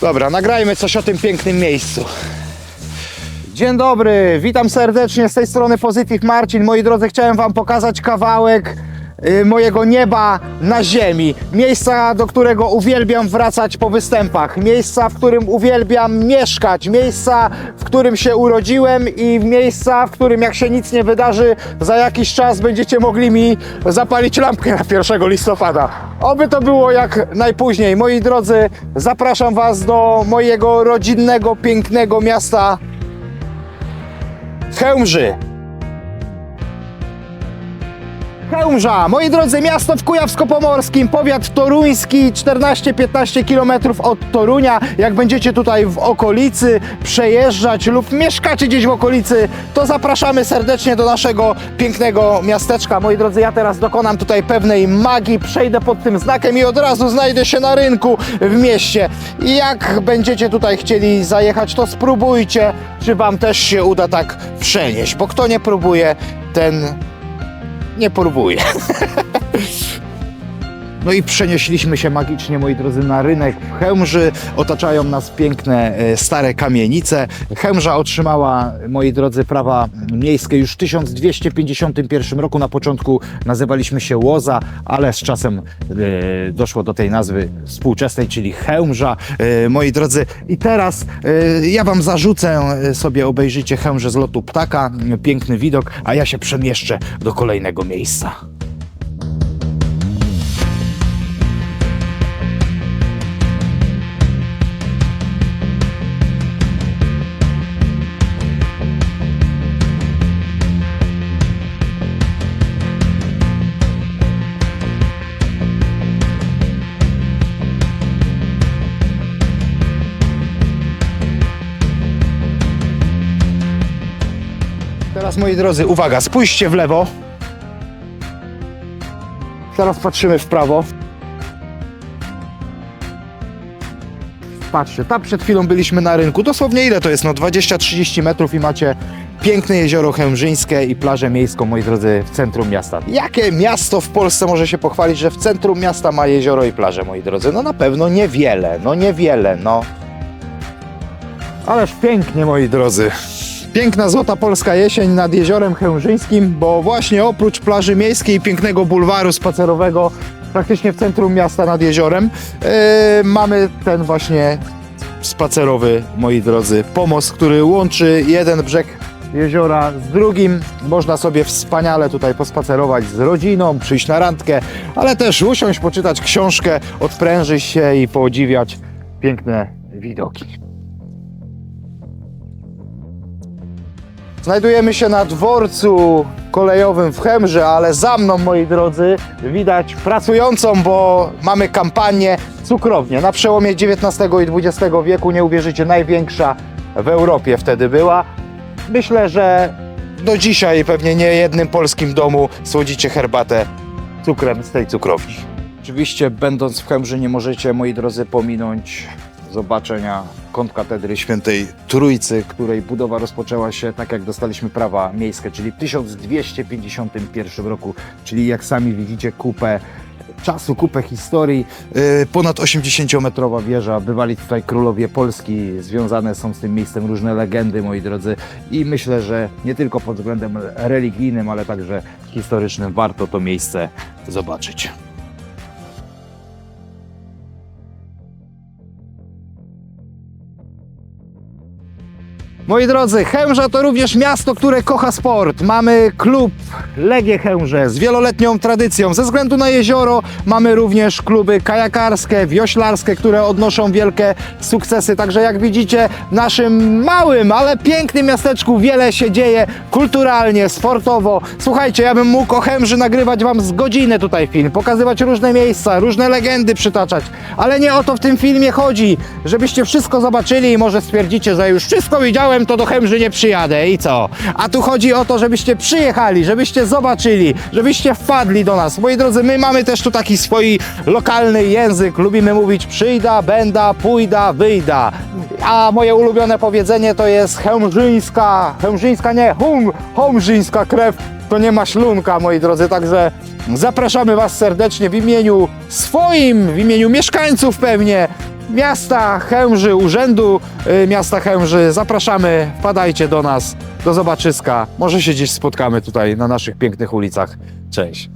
Dobra, nagrajmy coś o tym pięknym miejscu. Dzień dobry, witam serdecznie z tej strony Positive Marcin. Moi drodzy, chciałem Wam pokazać kawałek y, mojego nieba na ziemi. Miejsca, do którego uwielbiam wracać po występach. Miejsca, w którym uwielbiam mieszkać. Miejsca, w którym się urodziłem i miejsca, w którym jak się nic nie wydarzy, za jakiś czas będziecie mogli mi zapalić lampkę na 1 listopada. Oby to było jak najpóźniej. Moi drodzy, zapraszam Was do mojego rodzinnego, pięknego miasta Chełmży. Chełmża, moi drodzy, miasto w Kujawsko-Pomorskim, powiat toruński, 14-15 km od Torunia. Jak będziecie tutaj w okolicy przejeżdżać lub mieszkacie gdzieś w okolicy, to zapraszamy serdecznie do naszego pięknego miasteczka. Moi drodzy, ja teraz dokonam tutaj pewnej magii, przejdę pod tym znakiem i od razu znajdę się na rynku w mieście. I jak będziecie tutaj chcieli zajechać, to spróbujcie, czy Wam też się uda tak przenieść, bo kto nie próbuje, ten nie próbuję. No i przenieśliśmy się magicznie, moi drodzy, na rynek w Chełmży. Otaczają nas piękne, e, stare kamienice. Chełmża otrzymała, moi drodzy, prawa miejskie już w 1251 roku. Na początku nazywaliśmy się Łoza, ale z czasem e, doszło do tej nazwy współczesnej, czyli Chełmża. E, moi drodzy, i teraz e, ja Wam zarzucę, e, sobie obejrzyjcie Chełmżę z lotu ptaka. Piękny widok, a ja się przemieszczę do kolejnego miejsca. Teraz moi drodzy, uwaga, spójrzcie w lewo. Teraz patrzymy w prawo. Patrzcie, tam przed chwilą byliśmy na rynku. Dosłownie ile to jest? No 20-30 metrów i macie piękne jezioro Chężyńskie i plażę miejską, moi drodzy, w centrum miasta. Jakie miasto w Polsce może się pochwalić, że w centrum miasta ma jezioro i plażę, moi drodzy? No na pewno niewiele, no niewiele, no. Ależ pięknie, moi drodzy. Piękna złota polska jesień nad jeziorem Chężyńskim, bo właśnie oprócz plaży miejskiej i pięknego bulwaru spacerowego praktycznie w centrum miasta nad jeziorem yy, mamy ten właśnie spacerowy, moi drodzy, pomost, który łączy jeden brzeg jeziora z drugim. Można sobie wspaniale tutaj pospacerować z rodziną, przyjść na randkę, ale też usiąść, poczytać książkę, odprężyć się i podziwiać piękne widoki. Znajdujemy się na dworcu kolejowym w Chemrze, ale za mną, moi drodzy, widać pracującą, bo mamy kampanię cukrownię. Na przełomie XIX i XX wieku, nie uwierzycie, największa w Europie wtedy była. Myślę, że do dzisiaj pewnie nie jednym polskim domu słodzicie herbatę cukrem z tej cukrowni. Oczywiście, będąc w Chemrze, nie możecie, moi drodzy, pominąć zobaczenia kontkatedry świętej Trójcy, której budowa rozpoczęła się tak jak dostaliśmy prawa miejskie, czyli w 1251 roku, czyli jak sami widzicie kupę czasu, kupę historii. Yy, Ponad 80-metrowa wieża, bywali tutaj królowie Polski, związane są z tym miejscem różne legendy, moi drodzy i myślę, że nie tylko pod względem religijnym, ale także historycznym warto to miejsce zobaczyć. Moi drodzy, Chełmża to również miasto, które kocha sport. Mamy klub Legie Chełmże z wieloletnią tradycją. Ze względu na jezioro mamy również kluby kajakarskie, wioślarskie, które odnoszą wielkie sukcesy. Także jak widzicie, w naszym małym, ale pięknym miasteczku wiele się dzieje kulturalnie, sportowo. Słuchajcie, ja bym mógł o Chemży nagrywać Wam z godziny tutaj film, pokazywać różne miejsca, różne legendy przytaczać, ale nie o to w tym filmie chodzi, żebyście wszystko zobaczyli i może stwierdzicie, że już wszystko widziałem, to do Chemży nie przyjadę i co? A tu chodzi o to, żebyście przyjechali, żebyście zobaczyli, żebyście wpadli do nas. Moi drodzy, my mamy też tu taki swój lokalny język, lubimy mówić przyjda, będa, pójda, wyjda. A moje ulubione powiedzenie to jest chemżyńska, chemżyńska nie, hum, homżyńska krew to nie ma ślunka, moi drodzy, także zapraszamy Was serdecznie w imieniu swoim, w imieniu mieszkańców pewnie miasta Chełmży, Urzędu y, Miasta Chełmży. Zapraszamy, wpadajcie do nas, do zobaczyska. Może się gdzieś spotkamy tutaj na naszych pięknych ulicach. Cześć.